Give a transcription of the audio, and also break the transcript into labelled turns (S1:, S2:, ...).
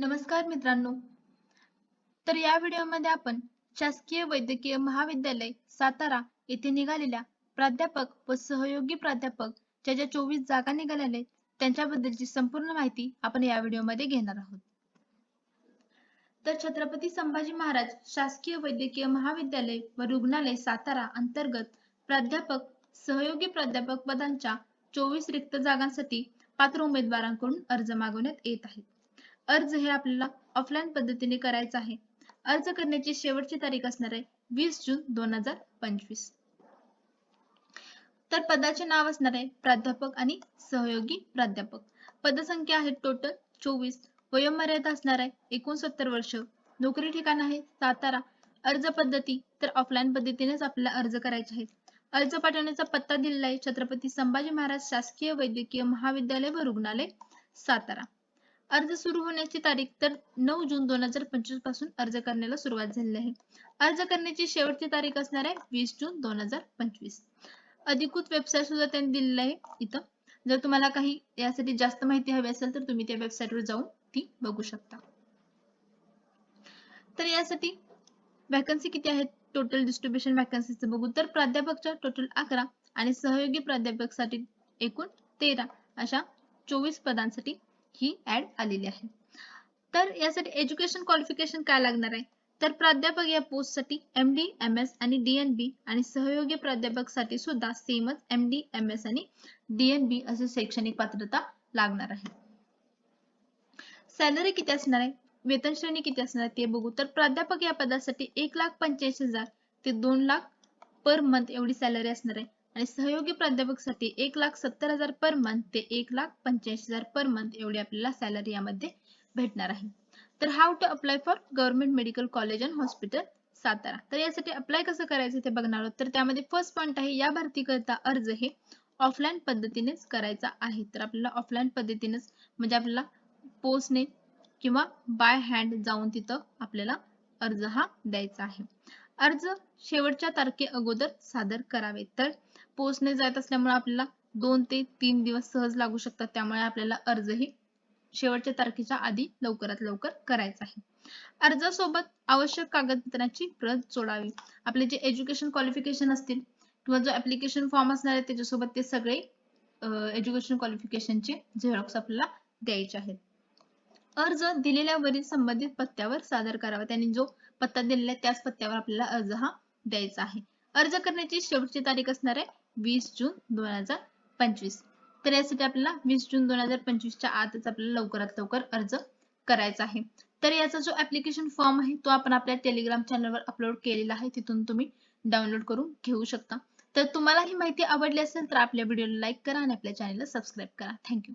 S1: नमस्कार मित्रांनो. तर या व्हिडिओमध्ये आपण शासकीय वैद्यकीय महाविद्यालय सातारा येथे निघालेल्या प्राध्यापक व सहयोगी प्राध्यापक ज्या ज्या चोवीस जागा निघालेल्या आहेत त्यांच्याबद्दलची संपूर्ण माहिती आपण या व्हिडिओमध्ये घेणार आहोत. तर छत्रपती संभाजी महाराज शासकीय वैद्यकीय महाविद्यालय व रुग्णालय सातारा अंतर्गत प्राध्यापक सहयोगी प्राध्यापक पदांच्या चोवीस रिक्त जागांसाठी पात्र उमेदवारांकडून अर्ज मागवण्यात येत आहेत. अर्ज हे आपल्याला ऑफलाईन पद्धतीने करायचा आहे. अर्ज करण्याची शेवटची तारीख असणार आहे वीस जून दोन हजार पंचवीस. तर पदाचे नाव असणार आहे प्राध्यापक आणि सहयोगी प्राध्यापक. पदसंख्या आहे टोटल चोवीस. वयोमर्यादा असणार आहे एकोणसत्तर वर्ष. नोकरी ठिकाण आहे सातारा. अर्ज पद्धती तर ऑफलाईन पद्धतीनेच आपल्याला अर्ज करायचे आहेत. अर्ज पाठवण्याचा पत्ता दिलेला आहे छत्रपती संभाजी महाराज शासकीय वैद्यकीय महाविद्यालय व रुग्णालय सातारा. अर्ज सुरू होण्याची तारीख तर नऊ जून दोन हजार पंचवीसपासून अर्ज करण्याला सुरुवात झालेली आहे. अर्ज करण्याची शेवटची तारीख असणार आहे वीस जून दोन हजार पंचवीस. अधिकृत वेबसाईट सुद्धा त्यांनी दिलेली आहे इथं. जर तुम्हाला काही यासाठी जास्त माहिती हवी असेल तर तुम्ही त्या वेबसाईटवर जाऊन ती बघू शकता. तर यासाठी वॅकन्सी किती आहेत? टोटल डिस्ट्रीब्युशन वॅकन्सीचं बघू. तर प्राध्यापकच्या टोटल अकरा आणि सहयोगी प्राध्यापकसाठी एकूण तेरा अशा चोवीस पदांसाठी ही ऍड आलेली आहे. तर यासाठी एज्युकेशन क्वालिफिकेशन काय लागणार आहे? तर प्राध्यापक या पोस्टसाठी एम डी एम एस आणि डीएनबी आणि सहयोगी प्राध्यापकसाठी सुद्धा सेमच एम डी एम एस आणि डीएनबी असे शैक्षणिक पात्रता लागणार आहे. सॅलरी किती असणार आहे? वेतन श्रेणी किती असणार आहे ते बघू. तर प्राध्यापक या पदासाठी एक लाख पंच्याऐंशी हजार ते दोन लाख पर मंथ एवढी सॅलरी असणार आहे. आणि सहयोगी प्राध्यापकसाठी एक लाख सत्तर हजार पर मंथ ते एक लाख पंच्याऐंशी हजार पर मंथ एवढी आपल्याला सॅलरी यामध्ये भेटणार आहे. तर how to apply for government medical college and hospital Satara. तर यासाठी अप्लाय कसं करायचं ते बघणार आहोत? तर त्यामध्ये फर्स्ट पॉईंट आहे या भरतीकरता अर्ज हे ऑफलाईन पद्धतीनेच करायचा आहे. तर आपल्याला ऑफलाईन पद्धतीनेच म्हणजे आपल्याला पोस्टने किंवा बाय हँड जाऊन तिथं आपल्याला अर्ज हा द्यायचा आहे. अर्ज शेवटच्या तारखे अगोदर सादर करावे. तर पोस्टने जात असल्यामुळे आपल्याला दोन ते तीन दिवस सहज लागू शकतात. त्यामुळे आपल्याला अर्जही शेवटच्या तारखेच्या आधी लवकरात लवकर करायचा आहे. अर्जासोबत आवश्यक कागदपत्रांची प्रत जोडावी. आपले जे एज्युकेशन क्वालिफिकेशन असतील किंवा जो ऍप्लिकेशन फॉर्म असणार आहे त्याच्यासोबत ते सगळे एज्युकेशन क्वालिफिकेशनचे झेरॉक्स आपल्याला द्यायचे आहेत. अर्ज दिलेल्या वरील संबंधित पत्त्यावर सादर करावा. त्यांनी जो पत्ता दिलेला आहे त्याच पत्त्यावर आपल्याला अर्ज हा द्यायचा आहे. अर्ज करण्याची शेवटची तारीख असणार आहे वीस जून दोन हजार पंचवीस. तर यासाठी आपल्याला वीस जून दोन हजार पंचवीसच्या आतच आपल्याला लवकरात लवकर अर्ज करायचा आहे. तर याचा जो ऍप्लिकेशन फॉर्म आहे तो आपण आपल्या टेलिग्राम चॅनलवर अपलोड केलेला आहे. तिथून तुम्ही डाउनलोड करून घेऊ शकता. तर तुम्हाला ही माहिती आवडली असेल तर आपल्या व्हिडिओला लाईक करा आणि आपल्या चॅनलला सबस्क्राईब करा. थँक्यू